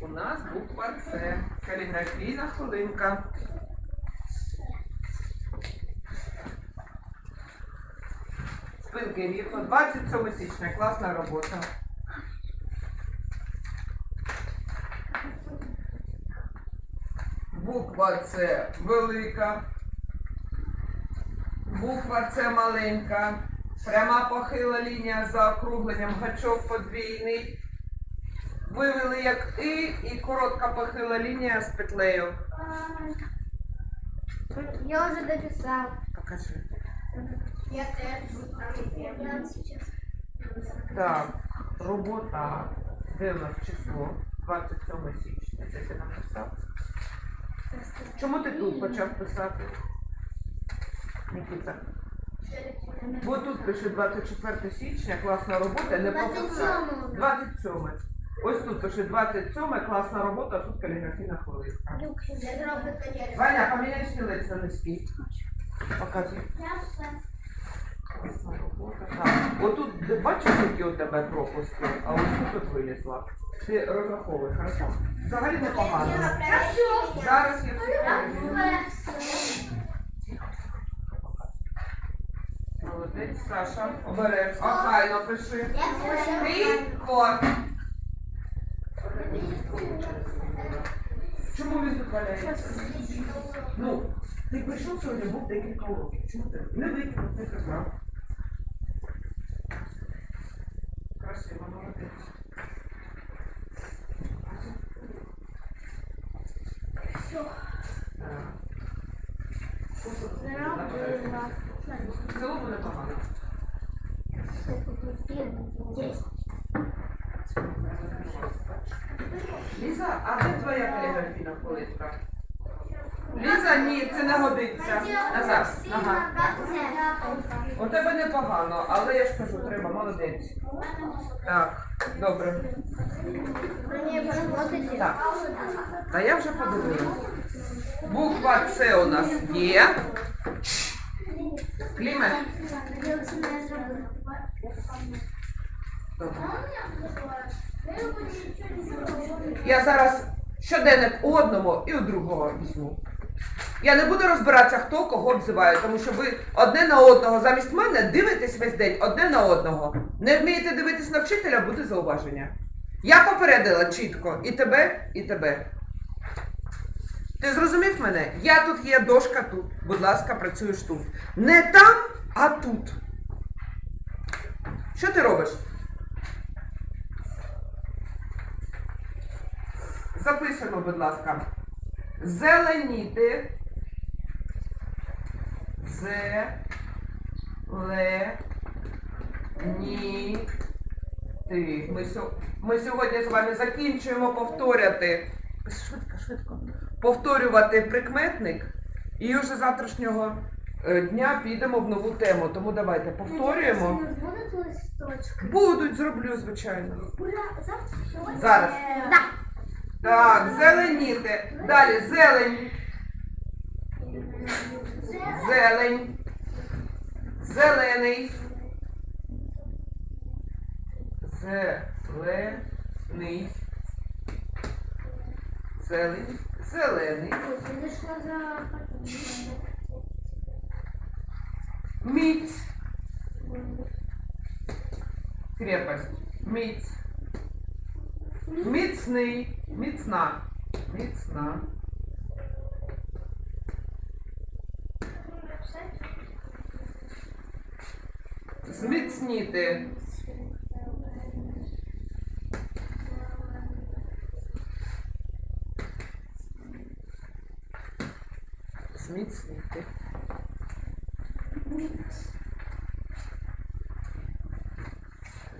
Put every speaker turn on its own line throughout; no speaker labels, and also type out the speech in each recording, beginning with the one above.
У нас буква С. Каліграфійна хвилинка. Спинки рівно. 27 січня. Класна робота. Буква С велика. Буква С маленька. Пряма похила лінія за округленням, гачок подвійний. Вивели як І і коротка похила лінія з петлею.
Я уже дописал.
Покажи.
Я теж.
Так, робота. Де в нас число? 27 січня. Де ти написав? Чому ти тут почав писати? Нікіта. Бо тут пише 24 січня, класна робота, не прописав.
27.
27. Ось тут пише 27, класна робота, а тут каліграфійна хвилинка. Ваня, поміняй стілець на низький. Показуй. Класна робота. Так. Отут бачиш, які у тебе пропуски, а ось тут от вилізла. Ти розраховуй, хорошо? Взагалі непогано. Зараз я все. Молодець, Саша. Обереш. Охайно пиши. Тихо. Чому він тут валяється? Ну, ти прийшов сьогодні, був декілька уроків. Чому ти не викинув цих програм? Красиво, молодець. Так. В цілому непогано. Ліза, а де твоя каліграфійна хвилинка? Ліза, ні, це не годиться. Назад. Ага. У тебе непогано, але я ж кажу, треба, молодець. Так, добре. Так. Та я вже подивилася. Буква С у нас є. Клімет. Добре. Я зараз щоденник у одного і у другого візьму. Я не буду розбиратися, хто кого обзиває, тому що ви одне на одного замість мене дивитесь весь день одне на одного. Не вмієте дивитись на вчителя, буде зауваження. Я попередила чітко і тебе, і тебе. Ти зрозумів мене? Я тут є, дошка тут. Будь ласка, працюєш тут. Не там, а тут. Що ти робиш? Записуємо, будь ласка. Зеленіти. Зеленіти. Ми, ми сьогодні з вами закінчуємо повторяти. Швидко, швидко. Повторювати прикметник. І вже завтрашнього е, дня підемо в нову тему. Тому давайте повторюємо.
Будуть листочки?
Будуть, зроблю, звичайно.
Завтра?
Зараз.
Да.
Так, зеленіти. Далі зелень. Зелень. Зелений. Зелений. Зелень. Зелений. Міць. Крепость. Міць. Міцний. Міцна. Міцна. Зміцніти. Зміцніти.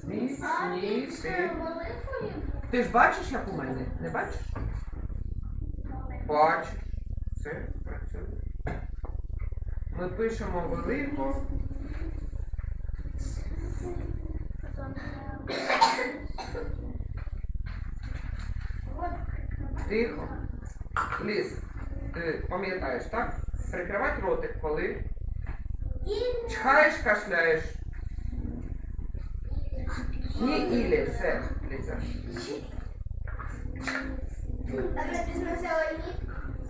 Зміцніти. Ти ж бачиш, як у мене? Не бачиш? Бачиш. Все, працює. Ми пишемо велику. Тихо. Ліс. Ти пам'ятаєш, так? Прикривати ротик, коли чхаєш, кашляєш. Ні, ілі, все.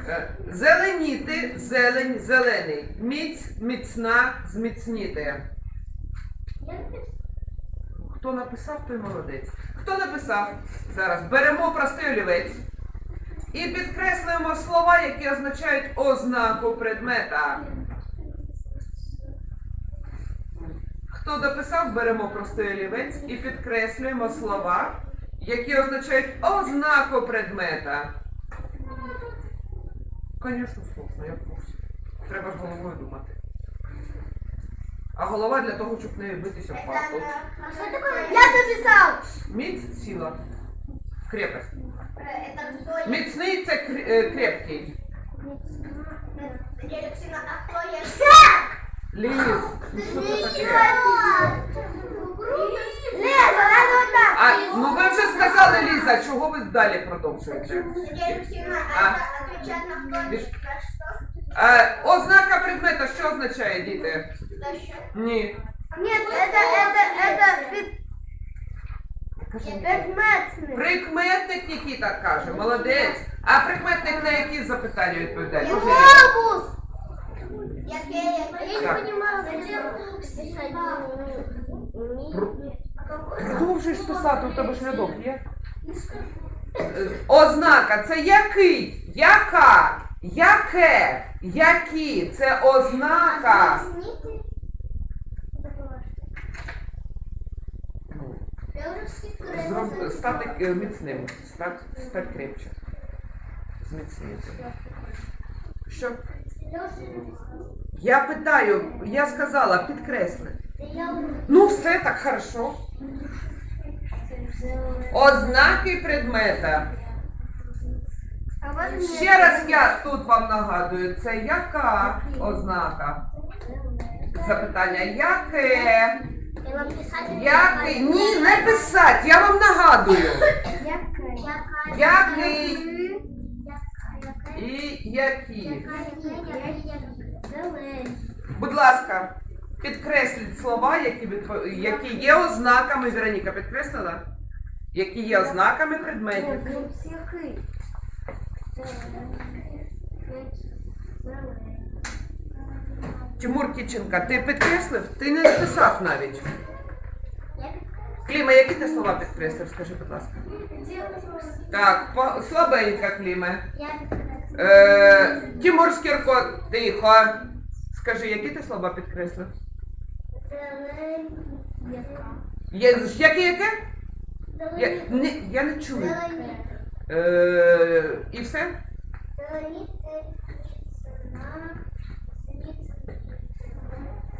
Е, Зеленіти, зелень, зелений. Міць, міцна, зміцніти. Хто написав, той молодець. Хто написав? Зараз беремо простий олівець і підкреслюємо слова, які означають ознаку предмета. Хто дописав, беремо простий олівець і підкреслюємо слова, які означають ознаку предмета. Звісно, сложно, я курсі. Треба ж головою думати. А голова для того, щоб не битися в
такое? Я написал.
Міць сіла. Крепость. Міцний це е, крепкий.
Алексина, а кто я?
Ліс. Ну що це таке?
Лена, надо вот так.
А, ну ви вже сказали, Ліза, чого ви далі продовжуєте?
Алексина,
А.
это отвечать на кто?
Беж-
За что?
Е, ознака предмета що означає, діти?
За что?
Ні.
Нет, это, это, это предметный.
Прикметник Нікіта каже, молодець. А прикметник на які запитання відповідає? Може,
Глобус. Я не понимаю, зачем писать?
Продовжуєш писати, у тебе ж рядок є? Е, Ознака це який? Яка? Яке? Які? Це ознака. Зроб... Стати е, міцним, стати, стати крепче. Зміцнити. Що? Я питаю, я сказала, підкресли. Ну все так хорошо. Ознаки предмета. Ще раз я тут вам нагадую, це яка ознака? Запитання яке? Який? Ні, не писати, я вам нагадую. Який? І які? Будь ласка, підкресліть слова, які, відпо- які є ознаками. Вероніка підкреслила? Які є ознаками предметів. Тимур Кіченка, ти підкреслив? Ти не написав навіть. Кліма, які ти слова підкреслив? Скажи, будь ласка. Так, по- слабенька Кліме. Е, Тимур Скірко, тихо. Скажи, які ти слова підкреслив? Є, яке яке? Я не, я не чую. Е, і все?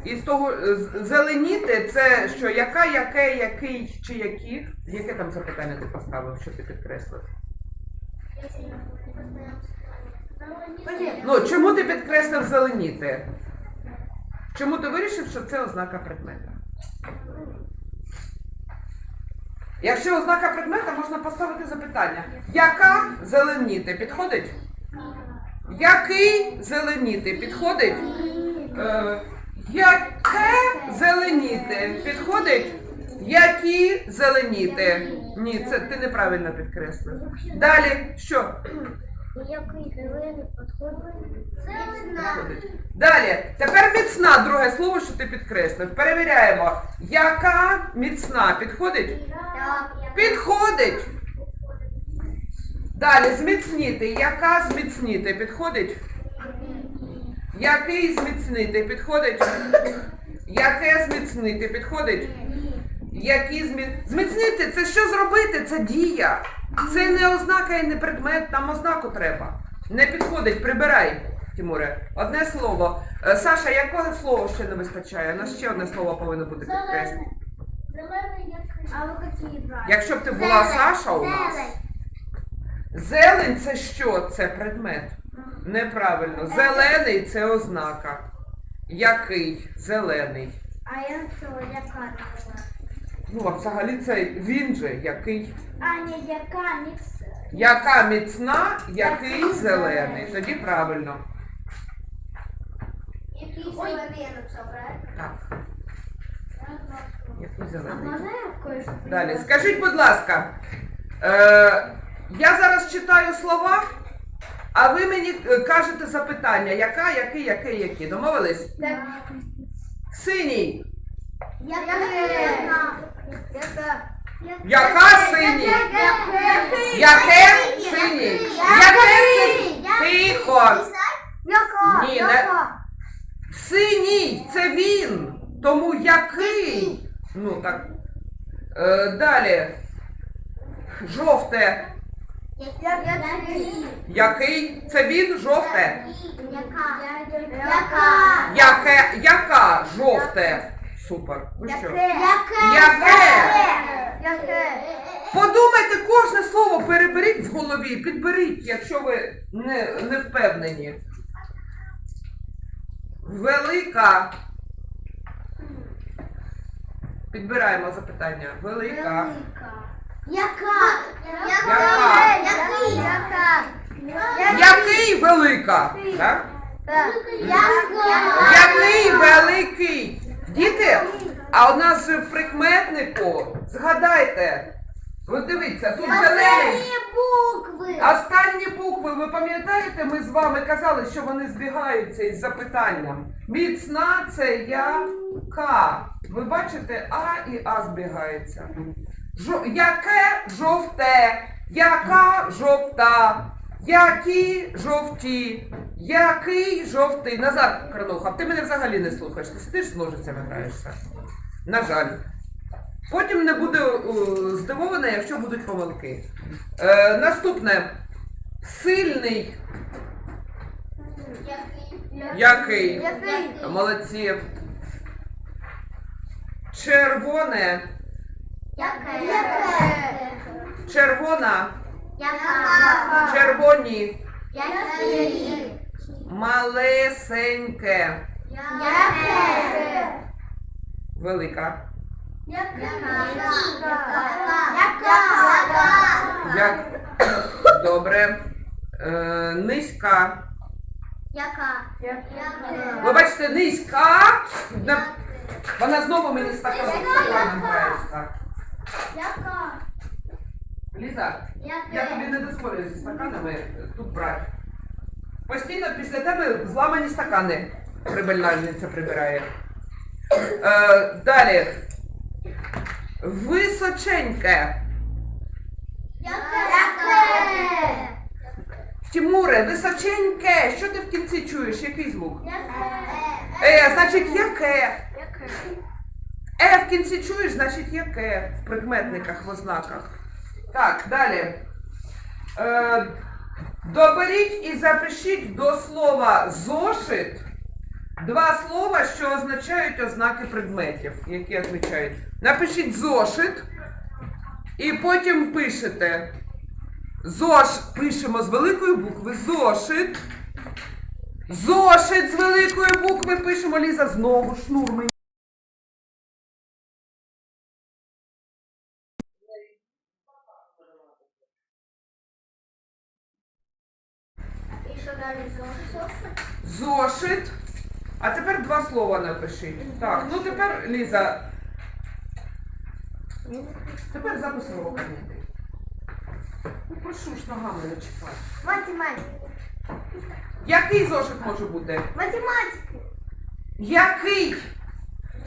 І з того е, з- зеленіти це що, яка, яке, який чи які? Яке там запитання ти поставив, що ти підкреслив? Ну, чому ти підкреслив зеленіти? Чому ти вирішив, що це ознака предмета? Якщо ознака предмета, можна поставити запитання. Яка зеленіти? Підходить? Який зеленіти? Підходить? Е, яке зеленіти? Підходить? Які зеленіти? Ні, це ти неправильно підкреслив. Dалі, що? Підходить. Далі. Тепер міцна, друге слово, що ти підкреслив. Перевіряємо. Яка міцна? Підходить? Підходить. Далі зміцніти. Яка зміцніти? Підходить? Який зміцнити? Підходить? Яке зміцнити? Підходить? Які змі... Зміцнити це що зробити? Це дія. Це не ознака і не предмет, нам ознаку треба. Не підходить, прибирай, Тимуре. Одне слово. Е, Саша, якого слова ще не вистачає? У нас ще одне слово повинно бути підкреслено.
А вы какие брали?
Якщо б ти була Саша у нас. Зелень це що? Це предмет. Неправильно. Зелений це ознака. Який? Зелений.
А я что, яка?
Ну, а взагалі це він же який.
А, не яка, мікс.
Яка міцна, який зелений. Тоді правильно.
Який зелений написав, правильно?
Так. Яку
А
зелений?
можно я кое-что?
Далі. Скажіть, будь ласка, е, я зараз читаю слова, а ви мені е, кажете запитання, яка, який, який, який. Домовились?
Так.
Синій.
Яка? Яка?
Синій? Яке синій? Яке це? Тихо.
Яка?
Ні, не- Синій це він. Тому який? Ну так. Е, далі. Жовте.
Який?
Це він жовте.
Яка? Яка?
Яке? Яка? Жовте. Супер. Ви що?
Яке?
Яке? Подумайте кожне слово, переберіть в голові, підберіть, якщо ви не, не впевнені. Велика. Підбираємо запитання. Велика.
Яка?
Яка?
Який? Яка?
Який велика? Так? Який великий? Діти, а у нас же в прикметнику, згадайте, от дивіться, тут зелений.
букви.
Останні букви, ви пам'ятаєте, ми з вами казали, що вони збігаються із запитанням. Міцна це я К. Ви бачите, А і А збігаються. Жо... Яке жовте? Яка жовта? Які жовті? Який жовтий? Назад, Крануха, ти мене взагалі не слухаєш. Ти сидиш з ножицями граєшся. На жаль. Потім не буде е, здивована, якщо будуть помилки. Е, наступне. Сильний. Який?
Який?
Молодці. Червоне.
Яке? Яке?
Червона.
Яка?
Червоні. Малесеньке.
Яке?
Велика.
Яка? Яка?
Як? Добре. Е, низька.
Яка?
Ви бачите, низька. Вона знову мені стакан стаканом грає. Так.
Яка?
Ліза, я тобі не дозволю зі стаканами тут брати. Постійно після тебе зламані стакани прибиральниця прибирає. Е, далі. Височеньке.
Яке?
Тимуре, височеньке. Що ти в кінці чуєш? Який звук? Е, значить, яке? Е в кінці чуєш, значить яке в прикметниках, в ознаках. Так, далі. Е, доберіть і запишіть до слова зошит два слова, що означають ознаки предметів, які означають. Напишіть зошит і потім пишете. Зош пишемо з великої букви зошит. Зошит з великої букви пишемо, Ліза, знову шнур мені.
І що далі зошит?
А тепер два слова напишіть. Так, ну тепер, Ліза. Тепер запис уроку. Ну прошу ж ногами не чіпати.
Математика.
Який зошит може бути?
Математика.
Який?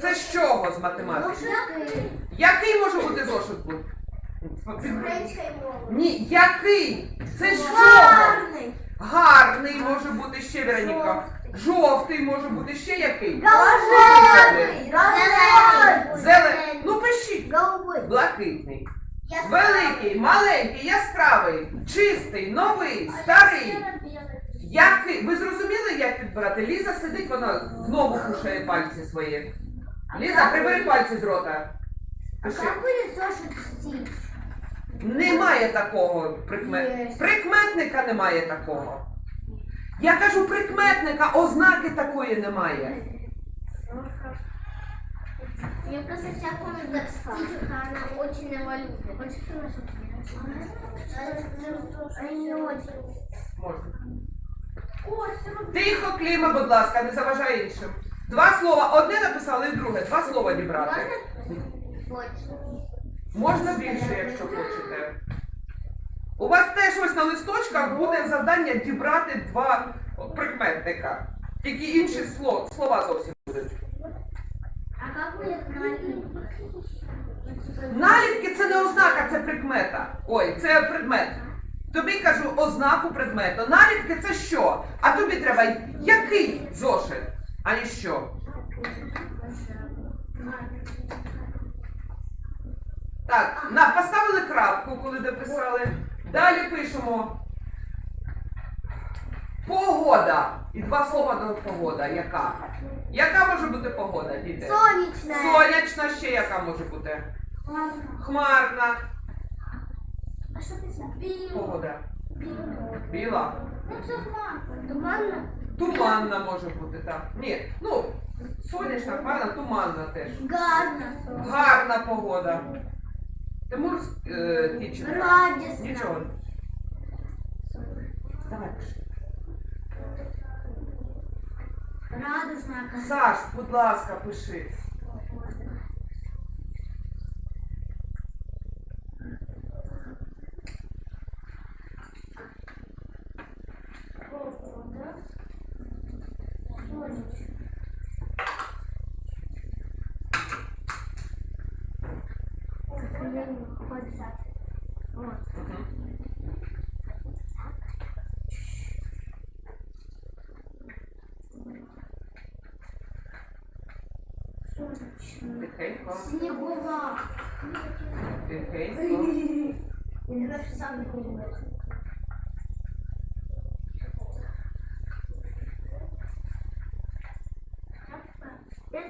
Це з чого з математики? Який може бути зошит бути?
Української мови.
Ні, який? Це з чого?
Гарний.
Гарний може бути ще Вероніка. Жовтий може бути ще який?
Рожевий. Рожевий.
Зелений. Ну пишіть.
Голубий.
Блакитний. Великий, маленький, яскравий, чистий, новий, старий. Який? Ви зрозуміли, як підбирати? Ліза сидить, вона знову кушає пальці свої. Ліза, прибери пальці з рота.
А как будет зошит стих?
Немає такого прикмет...
Є.
Прикметника немає такого. Я кажу прикметника, ознаки такої немає.
Я просто вся помню, как стих, она очень его любит. Очень хорошо.
Можна. Тихо, Кліма, будь ласка, не заважай іншим. Два слова, одне написали і друге. Два слова дібрати.
Больше.
Можна більше, якщо хочете. У вас теж ось на листочках буде завдання дібрати два прикметника. Тільки інші сло- слова зовсім будуть.
А как будет налипка?
Наліпки це не ознака, це прикмета. Ой, це предмет. Тобі кажу ознаку предмету. Наліпки це що? А тобі треба який зошит, ані що. Так, на, поставили крапку, коли дописали. Далі пишемо. Погода. І два слова до погода. Яка? Яка може бути погода, діти?
Солнечная.
Сонячна ще яка може бути? Хмарна.
А что писать?
Погода. Біла. Біла.
Ну, все хмарно. Туманно?
Туманна може бути, так. Ні, ну, сонячна, хмарна, туманна теж.
Гарно.
Гарна погода. Тимур е, Тіченко.
Радісно.
Нічого. Давай пиши.
Радужная.
Саш, будь ласка, пиши. Тихенько,
Снегова.
тихенько.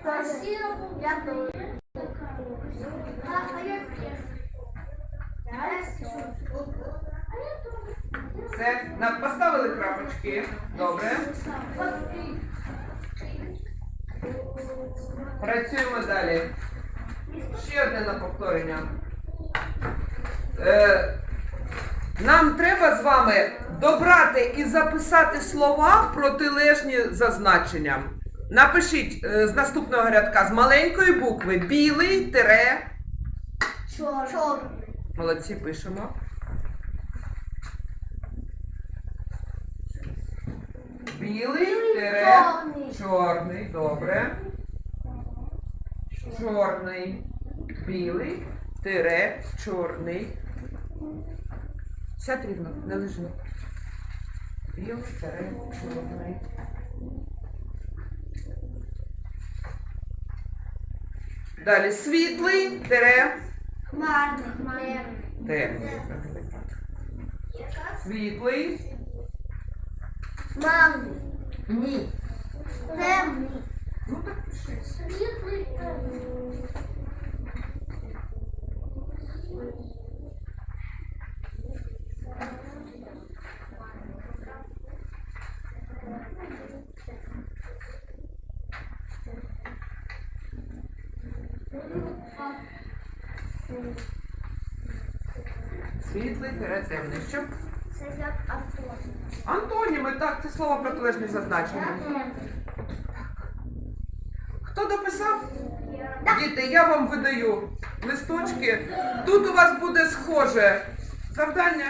Спасибо. Я тоже. Да, а я
Все, поставили крапочки. Добре. Працюємо далі. Ще одне на повторення. Е, нам треба з вами добрати і записати слова протилежні за значенням. Напишіть е, з наступного рядка з маленької букви білий тире.
Черный.
Молодці, пишемо. Білий тире. Чорний, добре. Чорний. Білий. Тире. Чорний. Сядь рівно, не лежи. Білий, тире, чорний. Далі світлий, тире,
Хмарный.
темний. Світлий.
Манный.
Ні.
Темный.
Світлий, тире, темний. Що?
Це як авто.
Антоніми, так, це слово протилежне зазначення. Хто дописав? Діти, я вам видаю листочки. Тут у вас буде схоже завдання.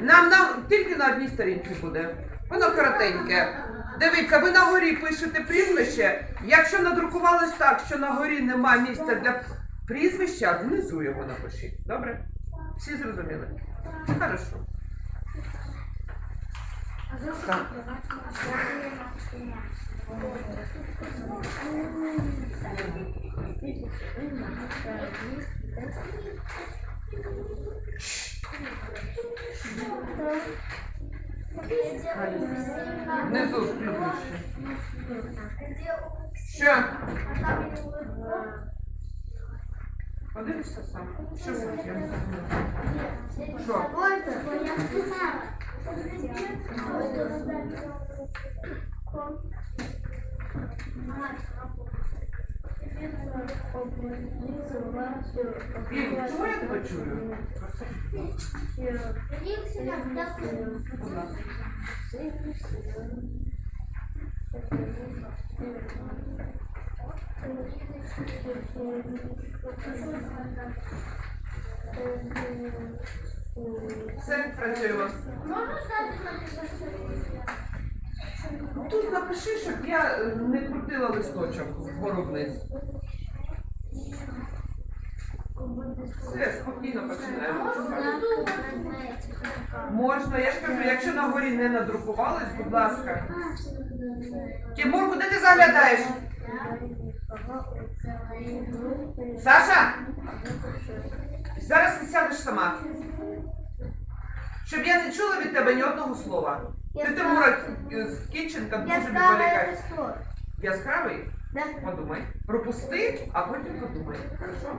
Нам на, тільки на одній сторінці буде. Воно коротеньке. Дивіться, ви на горі пишете прізвище. Якщо надрукувалось так, що на горі нема місця для прізвища, внизу його напишіть. Добре? Всі зрозуміли? Хорошо. Так. Внизу прізвище. Що? Подивишся сам. Що це? Я не зрозуміла. Що? Ір, чого я тебе чую? Будь ласка. Все, працюємо.
Можна стати?
Тут напиши, щоб я е, не крутила листочок вгору вниз. Все, спокійно починаємо. Можна, я ж кажу, якщо на горі не надрукувались, будь ласка. Тимур, куди ти заглядаєш? Саша? Зараз ти сядеш сама. Щоб я не чула від тебе ні одного слова. Ти Тимура з Кіченка дуже
Я
відволікаєш. Яскравий? Подумай. Пропусти, а потім подумай. Хорошо?